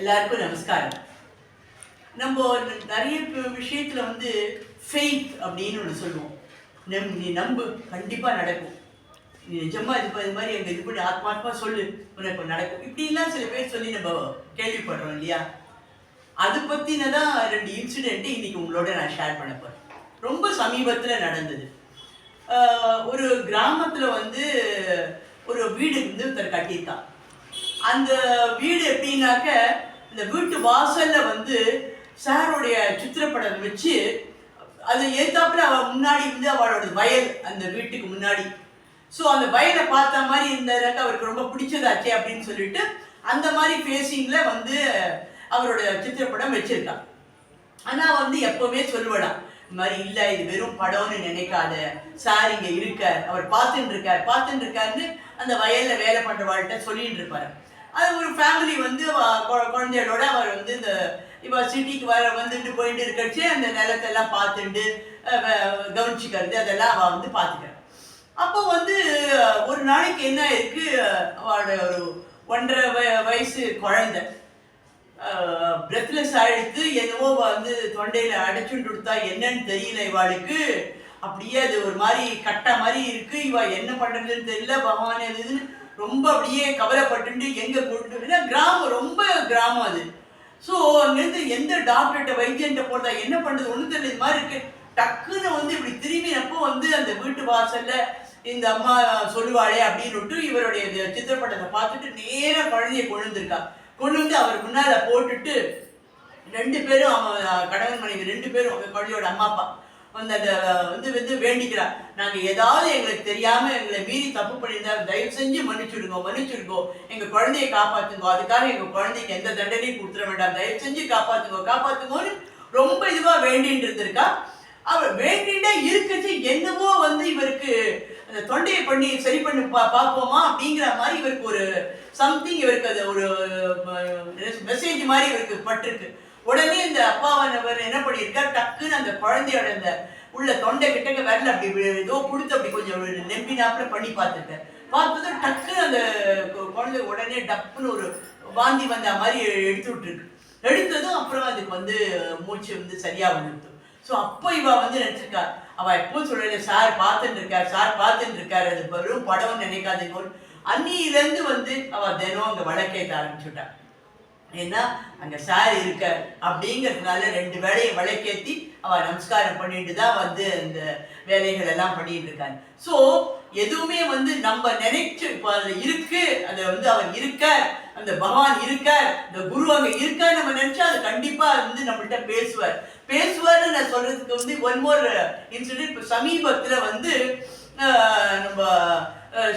எல்லாருக்கும் நமஸ்காரம். நம்ம நிறைய விஷயத்தில் வந்து ஃபெய்த் அப்படின்னு ஒன்று சொல்லுவோம். நம் நீ நம்பு கண்டிப்பாக நடக்கும். நீ நிஜமாக இது இது மாதிரி எங்கள் இது பண்ணி ஆத்மாத்மா சொல்லு உனக்கு நடக்கும். இப்படிலாம் சில பேர் சொல்லி நம்ம கேள்விப்படுறோம் இல்லையா? அது பற்றின தான் ரெண்டு இன்சிடெண்ட்டு இன்னைக்கு உங்களோட நான் ஷேர் பண்ண போகிறேன் ரொம்ப சமீபத்தில் நடந்தது. ஒரு கிராமத்தில் வந்து ஒரு வீடு வந்து ஒருத்தர் கட்டியிருக்கான். அந்த வீடு எப்படின்னாக்க இந்த வீட்டு வாசல்ல வந்து சாருடைய சித்திரப்படம் வச்சு அது ஏத்தாப்புல அவ முன்னாடி வந்து அவளோட வயல் அந்த வீட்டுக்கு முன்னாடி. ஸோ அந்த வயலை பார்த்த மாதிரி இருந்ததுனாக்க அவருக்கு ரொம்ப பிடிச்சதாச்சே அப்படின்னு சொல்லிட்டு அந்த மாதிரி ஃபேஸிங்கில் வந்து அவரோட சித்திரப்படம் வச்சிருக்கான். ஆனால் வந்து எப்பவுமே சொல்லுவடா இந்த மாதிரி இல்லை இது வெறும் படம்னு நினைக்காத. சார் இங்கே இருக்கார். அவர் பார்த்துட்டு இருக்கார். பார்த்துட்டு இருக்காருன்னு அந்த வயலில் வேலை பண்றவாள்கிட்ட சொல்லிட்டு இருப்பார். அது ஒரு ஃபேமிலி வந்து குழந்தைகளோட அவர் வந்து இந்த இப்போ சிட்டிக்கு வர வந்துட்டு போயிட்டு இருக்கச்சு அந்த நிலத்தெல்லாம் பார்த்துட்டு கவனிச்சுக்கிறது அதெல்லாம் அவள் வந்து பார்த்துக்கிறார் அப்போ வந்து ஒரு நாளைக்கு என்ன இருக்கு அவளோட ஒரு ஒன்றரை வய- வயசு குழந்தை. பிரெத்லெஸ் ஆயிடுத்து என்னவோ வந்து தொண்டையில் அடைச்சுட்டு கொடுத்தா என்னன்னு தெரியல இவாளுக்கு. அப்படியே அது ஒரு மாதிரி கட்ட மாதிரி இருக்கு. இவ என்ன பண்றதுன்னு தெரியல. பகவான் அது இதுன்னு ரொம்ப அப்படியே கவலைப்பட்டு எங்கே கூட்டு ஏன்னா கிராமம் ரொம்ப கிராமம் அது. ஸோ அங்கேருந்து எந்த டாக்டர்கிட்ட வைத்தியன்ட்ட போறதா என்ன பண்ணுறது ஒன்றும் தெரியல இது மாதிரி இருக்கு. டக்குன்னு வந்து இப்படி திரும்பினப்போ வந்து அந்த வீட்டு வாசலில் இந்த அம்மா சொல்லுவாளே அப்படின்னு இவருடைய இந்த சித்திரப்படத்தை பார்த்துட்டு நேராக குழந்தைய கொண்டு வந்திருக்கா. கொண்டு வந்து அவர் முன்னால் போட்டுட்டு ரெண்டு பேரும் அவன் கணவன் மனைவி ரெண்டு பேரும் குழந்தையோட அம்மா அப்பா. வந்து அந்த வந்து வந்து வேண்டிக்கிறார். நாங்கள் ஏதாவது எங்களுக்கு தெரியாமல் எங்களை மீறி தப்பு பண்ணியிருந்தால் தயவு செஞ்சு மன்னிச்சுடுங்க மன்னிச்சுடுங்கோ. எங்கள் குழந்தைய காப்பாற்றுங்கோ அதுக்காக எங்கள் குழந்தைக்கு எந்த தண்டனையும் கொடுத்துட வேண்டாம். தயவு செஞ்சு காப்பாற்றுங்கோ காப்பாற்றுங்கோன்னு ரொம்ப இதுவாக வேண்டின்னு இருந்திருக்கா. அவர் வேண்டிட்டே இருக்கச்சு. என்னவோ வந்து இவருக்கு அந்த தொண்டையை பண்ணி சரி பண்ணி பா பார்ப்போமா அப்படிங்கிற மாதிரி இவருக்கு ஒரு சம்திங் இவருக்கு அது ஒரு மெசேஜ் மாதிரி இவருக்கு பட்டிருக்கு. உடனே இந்த அப்பாவனவர் என்ன பண்ணியிருக்கார்? டக்குன்னு அந்த குழந்தையோட அந்த உள்ள தொண்டை கிட்டக்க வரல அப்படி ஏதோ கொடுத்து அப்படி கொஞ்சம் நெம்பினாப்புல பண்ணி பார்த்துருக்கேன் பார்த்ததும் டக்குன்னு அந்த குழந்தை உடனே டப்புன்னு ஒரு வாந்தி வந்த மாதிரி எடுத்து விட்டுருக்கு. எடுத்ததும் அப்புறம் அதுக்கு வந்து மூச்சு வந்து சரியாக வந்துடுது ஸோ அப்போ இவ வந்து நினச்சிருக்கா அவள் எப்போ சொல்லல சார் பார்த்துட்டு இருக்கார் சார் பார்த்துட்டு இருக்காரு அது வெறும் படம் நினைக்காதீங்க. அன்னியிலேருந்து வந்து அவள் தினம் அங்கே வழக்கேற்ற ஆரம்பிச்சுட்டான் ஏன்னா அங்க சார் இருக்க அப்படிங்கிறதுனால ரெண்டு வேலையை வழக்கேத்தி அவ நமஸ்காரம் பண்ணிட்டு தான் வந்து அந்த வேலைகள் எல்லாம் பண்ணிட்டு இருக்காங்க. ஸோ எதுவுமே வந்து நம்ம நினைச்சு இப்போ அதுல இருக்கு அது வந்து அவர் இருக்க அந்த பகவான் இருக்க இந்த குரு அங்க இருக்க நம்ம நினைச்சா அது கண்டிப்பா வந்து நம்மள்கிட்ட பேசுவார். பேசுவார்னு நான் சொல்றதுக்கு வந்து ஒன் மோர் இன்சிடென்ட் இப்போ சமீபத்துல வந்து நம்ம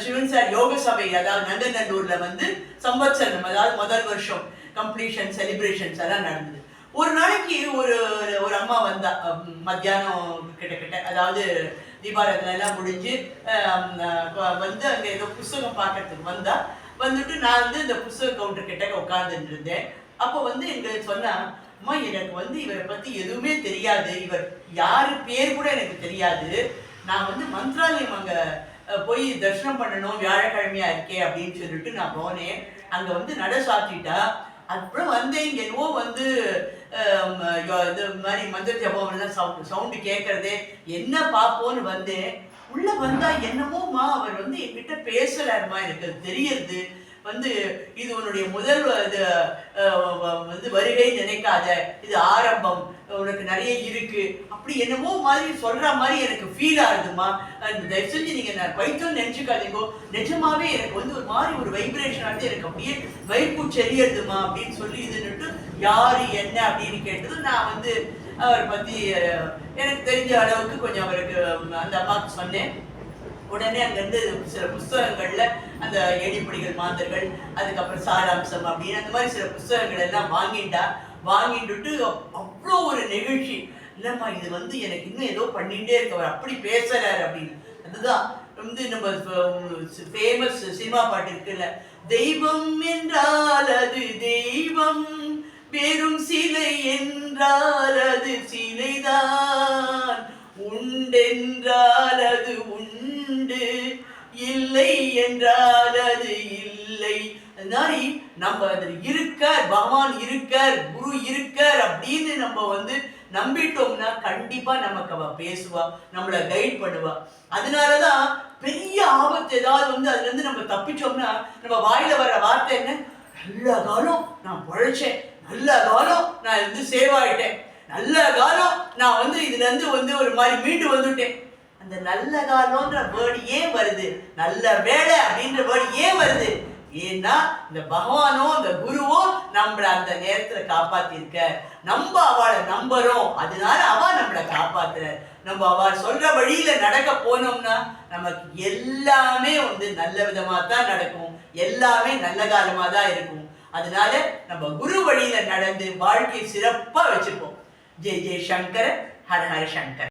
சிவன் சார் யோக சபை அதாவது நந்தநல்லூர்ல வந்து சம்பத்சரம் அதாவது முதல் வருஷம் கம்ப்ளீஷன் செலிப்ரேஷன்ஸ் எல்லாம் நடந்தது. ஒரு நாளைக்கு ஒரு ஒரு அம்மா வந்தா மத்தியானம் கிட்ட அதாவது தீபாரதனை எல்லாம் முடிஞ்சு வந்து அங்க ஏதோ புஸ்தகம் பார்க்கறதுக்கு வந்தா வந்துட்டு நான் வந்து இந்த புஸ்தக கவுண்டர் கிட்ட உட்கார்ந்துட்டு இருந்தேன் அப்போ வந்து எங்களுக்கு சொன்னா அம்மா எனக்கு வந்து இவரை பத்தி எதுவுமே தெரியாது. இவர் யாரு பேர் கூட எனக்கு தெரியாது. நான் வந்து மந்த்ராலயம் அங்கே போய் தரிசனம் பண்ணணும் வியாழக்கிழமையா இருக்கே அப்படின்னு சொல்லிட்டு நான் போனேன். அங்க வந்து நட சாத்திட்டா. அப்புறம் வந்தேன் இங்கே என்னவோ வந்து இது மாதிரி மந்திர ஜபம் எல்லாம் சவுண்ட் சவுண்டு கேட்கறதே என்ன பார்ப்போன்னு வந்தேன். உள்ள வந்தா என்னமோமா அவர் வந்து என்கிட்ட பேசலாருமா எனக்கு தெரியறது வந்து இது உன்னுடைய முதல் இது வந்து வருகை நினைக்காத. இது ஆரம்பம். உனக்கு நிறைய இருக்கு. அப்படி என்னமோ மாதிரி சொல்ற மாதிரி எனக்கு ஃபீல் ஆகுதுமா தயவு செஞ்சு நீங்க நான் பைத்தியம் நினைச்சுக்காதீங்கோ. நிஜமாவே எனக்கு வந்து ஒரு மாதிரி ஒரு வைப்ரேஷன் ஆகுது. எனக்கு அப்படியே வயிற்பூச்சி செரியதுமா அப்படின்னு சொல்லி இதுன்னுட்டு யாரு என்ன அப்படின்னு கேட்டது நான் வந்து அவரை பத்தி எனக்கு தெரிஞ்ச அளவுக்கு கொஞ்சம் அவருக்கு அந்த அம்மாவுக்கு சொன்னேன். உடனே அங்கிருந்து சில புஸ்தகங்கள்ல அந்த ஏடிப்படிகள் மாந்தர்கள் அதுக்கப்புறம் சாராம்சம் அப்படின்னு அந்த மாதிரி சில புஸ்தகங்கள் எல்லாம் வாங்கிட்டா வாங்கிட்டு அவ்வளோ ஒரு நிகழ்ச்சி. இல்லைம்மா இது வந்து எனக்கு இன்னும் ஏதோ பண்ணிகிட்டே இருக்கவர் அப்படி பேசுறாரு அப்படின்னு. அதுதான் வந்து நம்ம ஃபேமஸ் சினிமா பாட்டு இருக்குல்ல தெய்வம் என்றால் அது தெய்வம் வெறும் சிலை என்றால் அது சிலைதான் உண்டென்றால் அது உண்டு இல்லை என்றால் அது இல்லை. அதனால மாதிரி நம்ம அதில் இருக்கார் பகவான் இருக்கார் குரு இருக்கார் அப்படின்னு நம்ம வந்து நம்பிட்டோம்னா கண்டிப்பா நமக்கு அவ பேசுவா நம்மளை கைட் பண்ணுவா. அதனாலதான் பெரிய ஆபத்து ஏதாவது வந்து அதுல இருந்து நம்ம தப்பிச்சோம்னா நம்ம வாயில வர வார்த்தை என்ன? நல்ல காலம் நான் பொழைச்சேன் நல்ல காலம் நான் வந்து சேவ் ஆயிட்டேன் நல்ல காலம் நான் வந்து இதுல இருந்து வந்து ஒரு மாதிரி மீண்டு வந்துட்டேன். அந்த நல்ல காலம்ன்ற வேர்டு ஏன் வருது? நல்ல வேலை அப்படின்ற வேர்டு ஏன் வருது? ஏன்னா இந்த பகவானோ இந்த குருவோ நம்மள அந்த நேரத்துல காப்பாத்திருக்க. நம்ம அவளை நம்புறோம். அதனால அவ நம்மளை காப்பாத்துற. நம்ம அவ சொல்ற வழியில நடக்க போனோம்னா நமக்கு எல்லாமே வந்து நல்ல விதமா தான் நடக்கும். எல்லாமே நல்ல காலமா தான் இருக்கும். அதனால நம்ம குரு வழியில நடந்து வாழ்க்கை சிறப்பா வச்சுப்போம். ஜெய் ஜெய் சங்கர் ஹர ஹர சங்கர்.